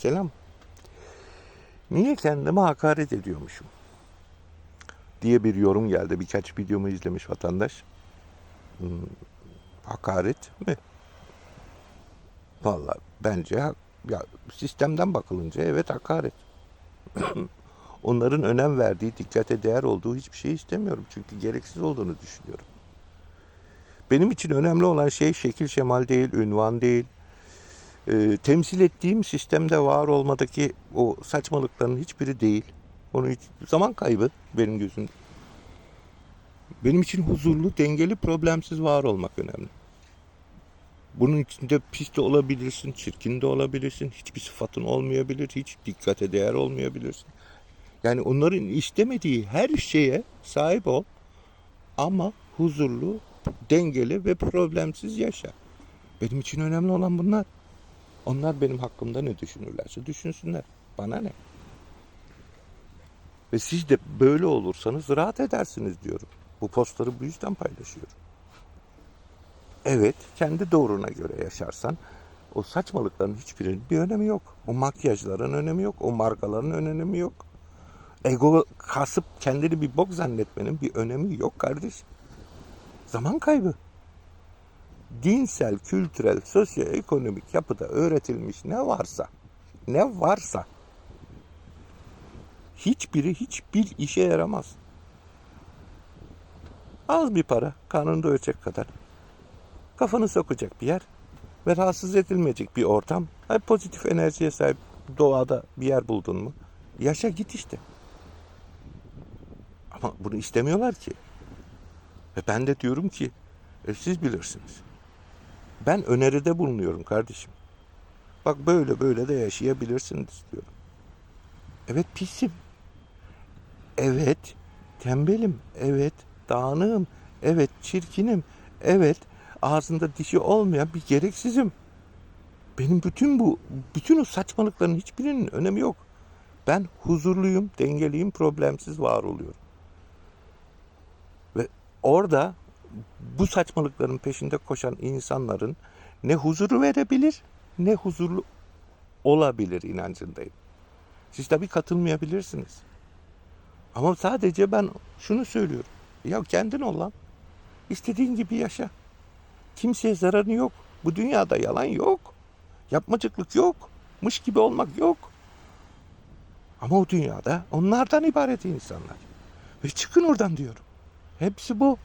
Selam. Niye kendime hakaret ediyormuşum? Diye bir yorum geldi. Birkaç videomu izlemiş vatandaş. Hmm, hakaret mi? Vallahi bence ya sistemden bakılınca evet hakaret. Onların önem verdiği, dikkate değer olduğu hiçbir şey istemiyorum. Çünkü gereksiz olduğunu düşünüyorum. Benim için önemli olan şey şekil şemal değil, ünvan değil. Ee, temsil ettiğim sistemde var olmadaki o saçmalıkların hiçbiri değil. Onu hiç zaman kaybı benim gözümde. Benim için huzurlu, dengeli, problemsiz var olmak önemli. Bunun içinde pis de olabilirsin, çirkin de olabilirsin, hiçbir sıfatın olmayabilir, hiç dikkate değer olmayabilirsin. Yani onların istemediği her şeye sahip ol ama huzurlu, dengeli ve problemsiz yaşa. Benim için önemli olan bunlar. Onlar benim hakkımda ne düşünürlerse düşünsünler. Bana ne? Ve siz de böyle olursanız rahat edersiniz diyorum. Bu postları bu yüzden paylaşıyorum. Evet, kendi doğruna göre yaşarsan o saçmalıkların hiçbirinin bir önemi yok. O makyajların önemi yok. O markaların önemi yok. Ego kasıp kendini bir bok zannetmenin bir önemi yok kardeşim. Zaman kaybı. Dinsel, kültürel, sosyoekonomik yapıda öğretilmiş ne varsa, ne varsa hiçbiri hiçbir işe yaramaz. Az bir para, karnını doyuracak kadar. Kafanı sokacak bir yer ve rahatsız edilmeyecek bir ortam. Hep pozitif enerjiye sahip doğada bir yer buldun mu? Yaşa git işte. Ama bunu istemiyorlar ki. Ve ben de diyorum ki e, siz bilirsiniz. Ben öneride bulunuyorum kardeşim. Bak böyle böyle de yaşayabilirsiniz diyorum. Evet pisim. Evet tembelim. Evet dağınığım. Evet çirkinim. Evet ağzında dişi olmayan bir gereksizim. Benim bütün bu, bütün o saçmalıkların hiçbirinin önemi yok. Ben huzurluyum, dengeliyim, problemsiz var oluyorum. Ve orada bu saçmalıkların peşinde koşan insanların ne huzuru verebilir ne huzurlu olabilir inancındayım. Siz tabii katılmayabilirsiniz. Ama sadece ben şunu söylüyorum. Ya kendin ol lan. İstediğin gibi yaşa. Kimseye zararı yok. Bu dünyada yalan yok. Yapmacıklık yok. Mış gibi olmak yok. Ama o dünyada onlardan ibaret insanlar. Ve çıkın oradan diyorum. Hepsi bu.